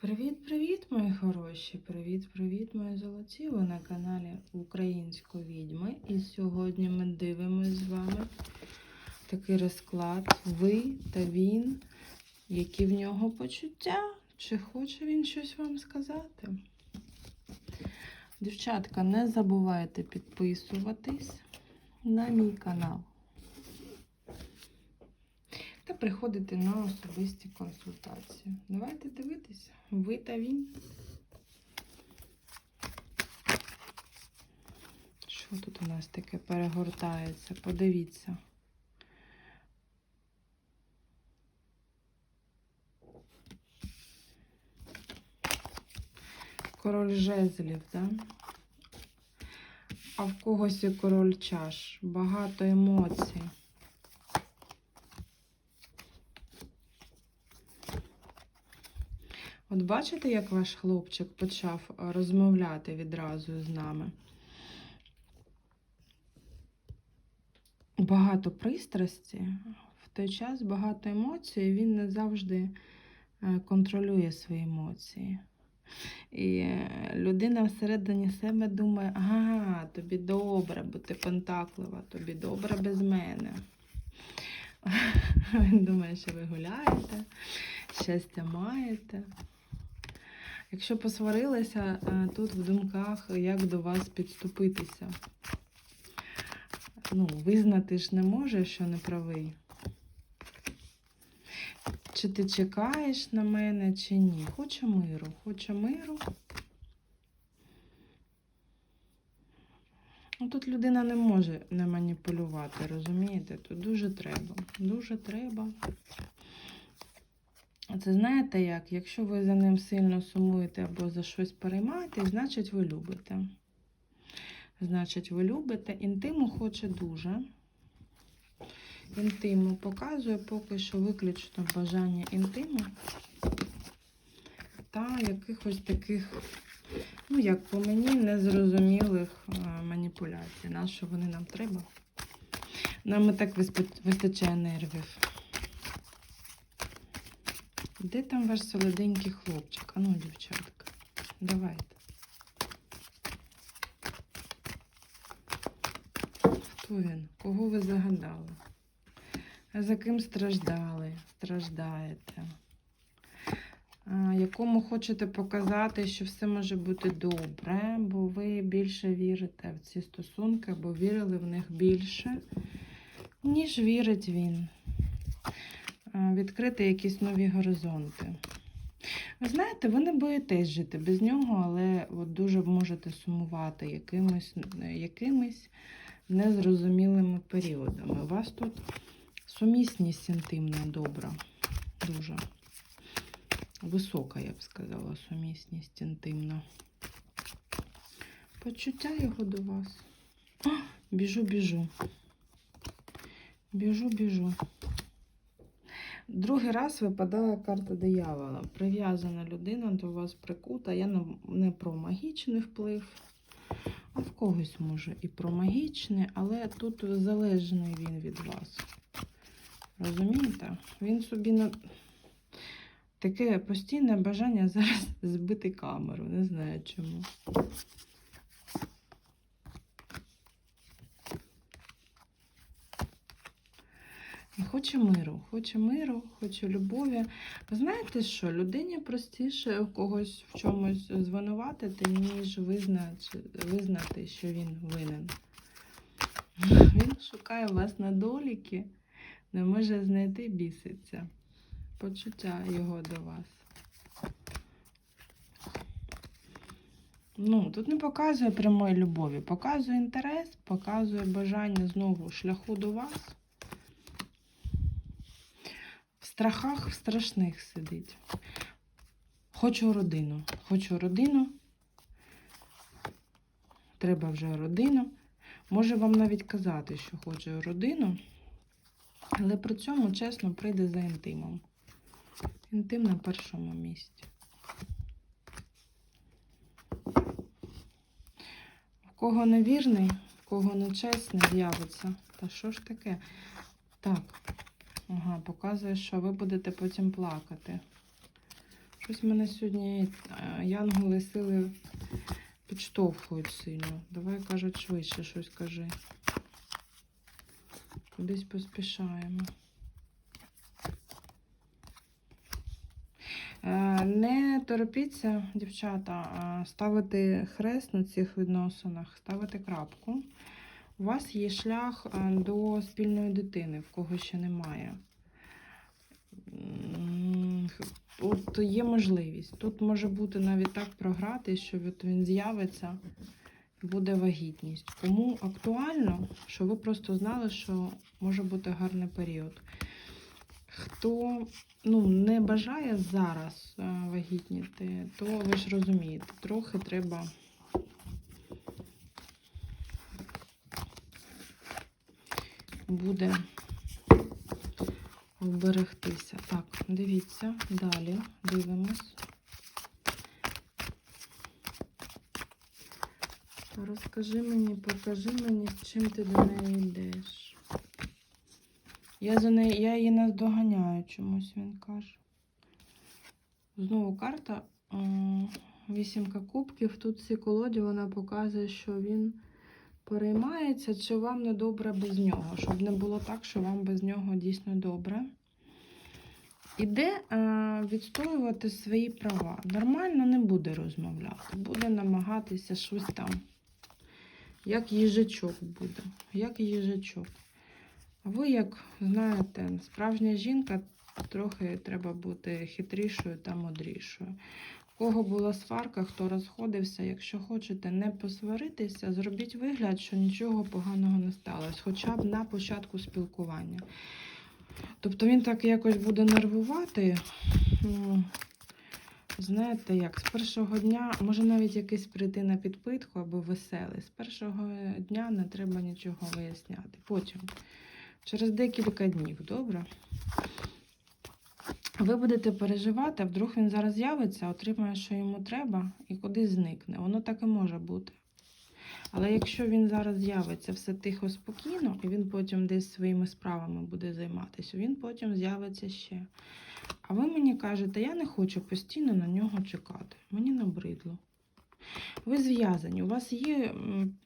Привіт-привіт, мої хороші! Привіт-привіт, мої золоті! Ви на каналі Української відьми. І сьогодні ми дивимося з вами такий розклад. Ви та він, які в нього почуття. Чи хоче він щось вам сказати? Дівчатка, не забувайте підписуватись на мій канал. Приходити на особисті консультації. Давайте дивитися. Ви та він. Що тут у нас таке перегортається? Подивіться. Король жезлів, так? Да? А в когось і король чаш. Багато емоцій. От бачите, як ваш хлопчик почав е, розмовляти відразу з нами? Багато пристрасті, в той час багато емоцій, він не завжди е, контролює свої емоції. І е, людина всередині себе думає, ага, тобі добре, бо ти пентаклива, тобі добре без мене. Він думає, що ви гуляєте, щастя маєте. Якщо посварилися, е, тут в думках, як до вас підступитися. Ну, визнати ж не може, що не правий. Чи ти чекаєш на мене, чи ні? Хоче миру, хоче миру. Ну, Тут людина не може не маніпулювати, розумієте? Тут дуже треба. Дуже треба. Це знаєте як? Якщо ви за ним сильно сумуєте або за щось переймаєтесь, значить ви любите. Значить, ви любите. Інтиму хоче дуже. Інтиму показує поки що виключно бажання інтиму та якихось таких, ну, як по мені, незрозумілих е, маніпуляцій. На що вони нам треба? Нам і так вистачає нервів. Де там ваш солоденький хлопчик? Ану, дівчатка, давайте. Хто він? Кого ви загадали? За ким страждали? Страждаєте? Якому хочете показати, що все може бути добре, бо ви більше вірите в ці стосунки, або вірили в них більше, ніж вірить він відкрити якісь нові горизонти. Ви знаєте, ви не боїтесь жити без нього, але от дуже можете сумувати якимись, якимись незрозумілими періодами. У вас тут сумісність інтимна добра, дуже висока, я б сказала, сумісність інтимна. Почуття його до вас. Біжу, біжу. Біжу, біжу. Другий раз випадає карта диявола. Прив'язана людина до вас прикута. Я не- про магічний вплив, а в когось може і про магічний, але тут залежний він від вас. Розумієте? Він собі на таке постійне бажання зараз збити камеру. Не знаю чому. Хоче миру, хоче миру, хоче любові. Ви знаєте що? Людині простіше когось в чомусь звинуватити, ніж визнати, визнати, що він винен. Він шукає вас на доліки, не може знайти біситься. Почуття його до вас. Ну, тут не показує прямої любові, показує інтерес, показує бажання знову шляху до вас. В страхах в страшних сидить. Хочу родину. Хочу родину. Треба вже родину. Може вам навіть казати, що хоче родину, але при цьому чесно прийде за інтимом. Інтим на першому місці. В кого невірний, в кого нечесний з'явиться. Та що ж таке? Так. Ага, показує, що ви будете потім плакати. Щось мене сьогодні е, янголи сили підштовхують сильно. Давай, кажуть, швидше щось кажи. Кудись поспішаємо. Е, Не торопіться, дівчата, ставити хрест на цих відносинах, ставити крапку. У вас є шлях е, до спільної дитини, в кого ще немає. От є можливість. Тут може бути навіть так програти, що він з'явиться, буде вагітність. Кому актуально, що ви просто знали, що може бути гарний період. Хто ну, не бажає зараз е, вагітніти, то ви ж розумієте, трохи треба. Буде вберегтися. Так, дивіться, далі дивимось. Розкажи мені, покажи мені, з чим ти до неї йдеш. Я за неї, я її наздоганяю чомусь, він каже. Знову карта. Вісімка кубків. Тут в цій колоді вона показує, що він переймається, чи вам не добре без нього. Щоб не було так, що вам без нього дійсно добре. Іде е, відстоювати свої права. Нормально не буде розмовляти, буде намагатися щось там. Як їжачок буде. Як їжачок. А ви, як знаєте, справжня жінка, трохи треба бути хитрішою та мудрішою. Кого була сварка, хто розходився, якщо хочете не посваритися, зробіть вигляд, що нічого поганого не сталося, хоча б на початку спілкування. Тобто він так якось буде нервувати. м, Знаєте, як з першого дня, може навіть якийсь прийти на підпитку або веселий. З першого дня не треба нічого виясняти. Потім, через декілька днів, добре? Ви будете переживати, а вдруг він зараз з'явиться, отримає, що йому треба, і кудись зникне. Воно так і може бути. Але якщо він зараз з'явиться все тихо, спокійно, і він потім десь своїми справами буде займатися, він потім з'явиться ще. А ви мені кажете, я не хочу постійно на нього чекати. Мені набридло. Ви зв'язані, у вас є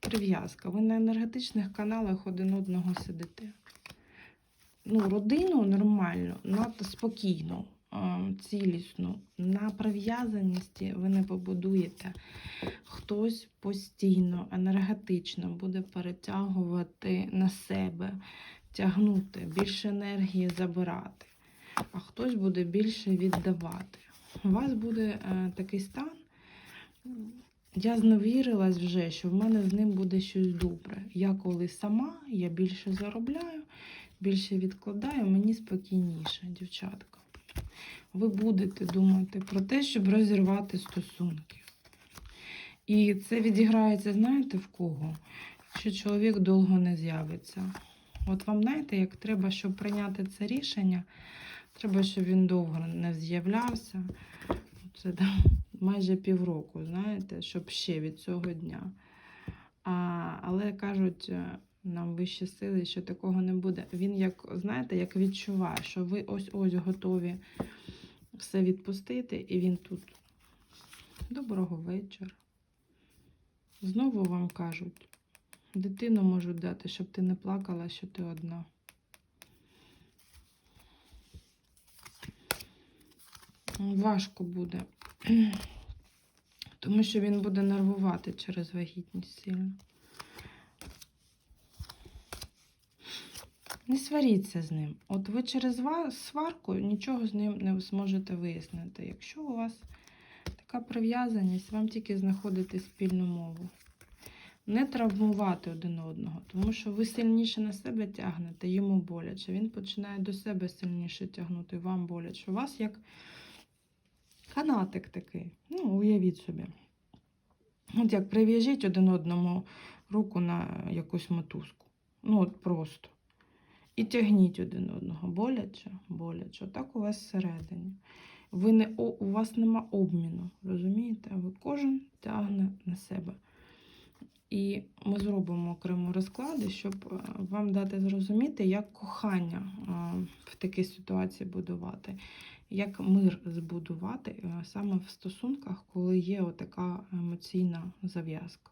прив'язка, ви на енергетичних каналах один одного сидите. Ну, родину нормально, надто спокійно, ем, цілісну, на прив'язаності ви не побудуєте. Хтось постійно, енергетично буде перетягувати на себе, тягнути, більше енергії забирати, а хтось буде більше віддавати. У вас буде е, такий стан. Я зневірилась вже, що в мене з ним буде щось добре. Я коли сама, я більше заробляю, більше відкладаю, мені спокійніше, дівчатка. Ви будете думати про те, щоб розірвати стосунки. І це відіграється, знаєте, в кого? Якщо чоловік довго не з'явиться. От вам знаєте, як треба, щоб прийняти це рішення, треба, щоб він довго не з'являвся. Це там майже півроку, знаєте, щоб ще від цього дня. А, але кажуть нам вищі сили, що такого не буде. Він, як, знаєте, як відчуває, що ви ось-ось готові все відпустити, і він тут. Доброго вечора. Знову вам кажуть, дитину можуть дати, щоб ти не плакала, що ти одна. Важко буде. Тому що він буде нервувати через вагітність сильно. Не сваріться з ним. От ви через ва- сварку нічого з ним не зможете вияснити. Якщо у вас така прив'язаність, вам тільки знаходити спільну мову. Не травмувати один одного, тому що ви сильніше на себе тягнете, йому боляче. Він починає до себе сильніше тягнути, вам боляче. У вас як канатик такий. Ну, уявіть собі. От як прив'яжіть один одному руку на якусь мотузку. Ну, от просто. І тягніть один одного. Боляче, боляче. Отак у вас всередині. Ви не, у вас нема обміну, розумієте? Ви кожен тягне на себе. І ми зробимо окремо розклади, щоб е, вам дати зрозуміти, як кохання е, в такій ситуації будувати. як мир збудувати е, саме в стосунках, коли є отака емоційна зав'язка.